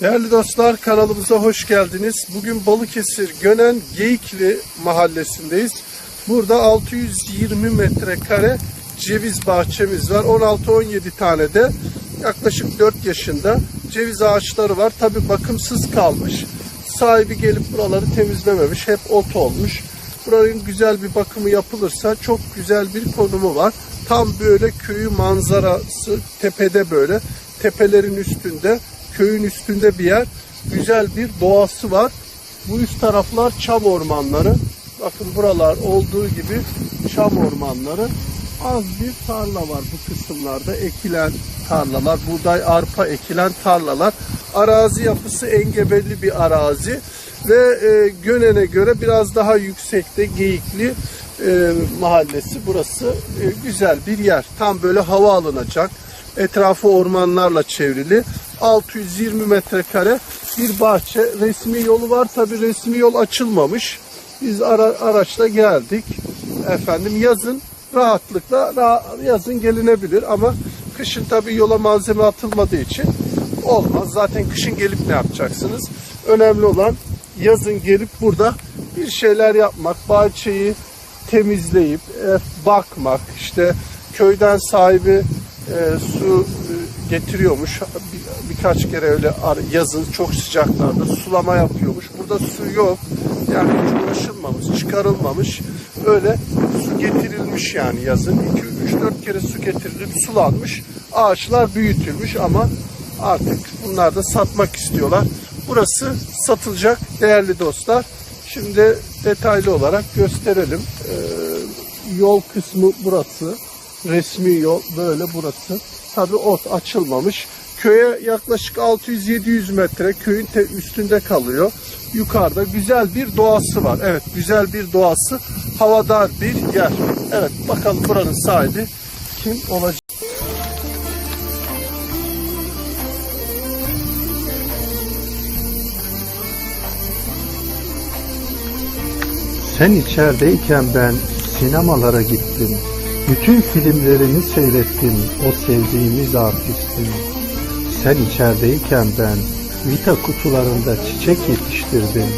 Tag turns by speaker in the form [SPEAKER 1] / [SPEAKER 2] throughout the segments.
[SPEAKER 1] Değerli dostlar kanalımıza hoş geldiniz. Bugün Balıkesir Gönen Geyikli mahallesindeyiz. Burada 620 metrekare ceviz bahçemiz var. 16-17 tane de yaklaşık 4 yaşında ceviz ağaçları var. Tabi bakımsız kalmış. Sahibi gelip buraları temizlememiş. Hep ot olmuş. Buranın güzel bir bakımı yapılırsa çok güzel bir konumu var. Tam böyle köyü manzarası tepede böyle. Tepelerin üstünde köyün üstünde bir yer. Güzel bir doğası var. Bu üst taraflar çam ormanları. Bakın buralar olduğu gibi çam ormanları. Az bir tarla var bu kısımlarda. Ekilen tarlalar, buğday, arpa ekilen tarlalar. Arazi yapısı engebelli bir arazi. Ve e, Gönen'e göre biraz daha yüksekte Geyikli e, mahallesi. Burası e, güzel bir yer. Tam böyle hava alınacak. Etrafı ormanlarla çevrili. 620 metrekare bir bahçe. Resmi yolu var. Tabi resmi yol açılmamış. Biz ara, araçla geldik. Efendim yazın rahatlıkla ra- yazın gelinebilir ama kışın tabi yola malzeme atılmadığı için olmaz. Zaten kışın gelip ne yapacaksınız? Önemli olan yazın gelip burada bir şeyler yapmak, bahçeyi temizleyip e, bakmak, işte köyden sahibi e, su e, getiriyormuş. Bir- birkaç kere öyle yazın çok sıcaklarda sulama yapıyormuş. Burada su yok. Yani hiç uğraşılmamış, çıkarılmamış. Öyle su getirilmiş yani yazın. 2 3 4 kere su getirilip sulanmış. Ağaçlar büyütülmüş ama artık bunlar da satmak istiyorlar. Burası satılacak değerli dostlar. Şimdi detaylı olarak gösterelim. Ee, yol kısmı burası. Resmi yol böyle burası. Tabi ot açılmamış. Köye yaklaşık 600-700 metre köyün te- üstünde kalıyor. Yukarıda güzel bir doğası var. Evet güzel bir doğası. Havadar bir yer. Evet bakalım buranın sahibi kim olacak?
[SPEAKER 2] Sen içerideyken ben sinemalara gittim. Bütün filmlerini seyrettim. O sevdiğimiz artistin. Sen içerideyken ben vita kutularında çiçek yetiştirdim.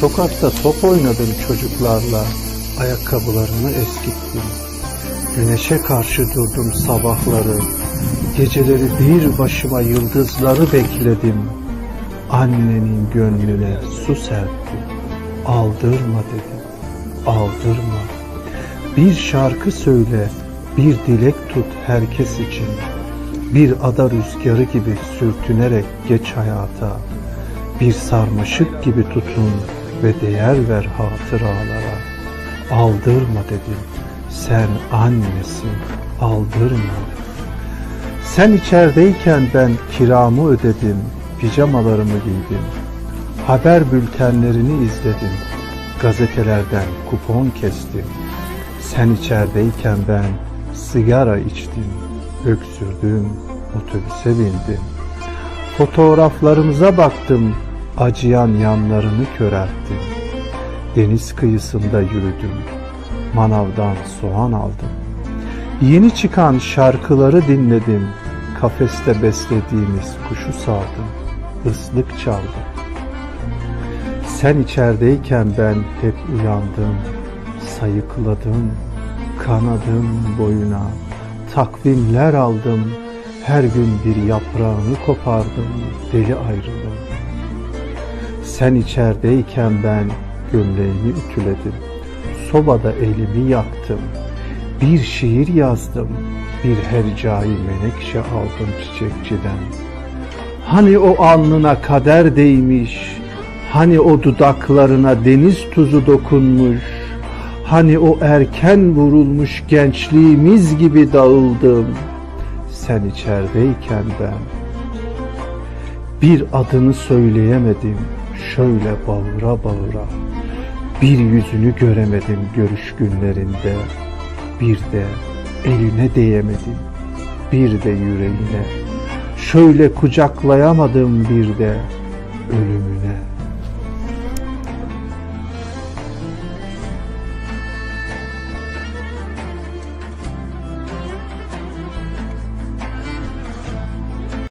[SPEAKER 2] Sokakta top oynadım çocuklarla. Ayakkabılarını eskittim. Güneşe karşı durdum sabahları. Geceleri bir başıma yıldızları bekledim. Annenin gönlüne su serptim. Aldırma dedim. Aldırma. Bir şarkı söyle, bir dilek tut herkes için. Bir ada rüzgarı gibi sürtünerek geç hayata. Bir sarmaşık gibi tutun ve değer ver hatıralara. Aldırma dedim. Sen annesin. Aldırma. Sen içerideyken ben kiramı ödedim. Pijamalarımı giydim. Haber bültenlerini izledim. Gazetelerden kupon kestim. Sen içerideyken ben sigara içtim. Öksürdüm, otobüse bindim. Fotoğraflarımıza baktım. Acıyan yanlarını körelttim. Deniz kıyısında yürüdüm. Manavdan soğan aldım. Yeni çıkan şarkıları dinledim. Kafeste beslediğimiz kuşu saldım. Islık çaldım. Sen içerideyken ben hep uyandım, sayıkladım, kanadım boyuna, takvimler aldım, her gün bir yaprağını kopardım, deli ayrılığım. Sen içerideyken ben gömleğimi ütüledim, sobada elimi yaktım, bir şiir yazdım, bir hercai menekşe aldım çiçekçiden. Hani o alnına kader değmiş, hani o dudaklarına deniz tuzu dokunmuş, hani o erken vurulmuş gençliğimiz gibi dağıldım. Sen içerideyken ben bir adını söyleyemedim şöyle bağıra bağıra. Bir yüzünü göremedim görüş günlerinde. Bir de eline değemedim. Bir de yüreğine. Şöyle kucaklayamadım bir de ölümü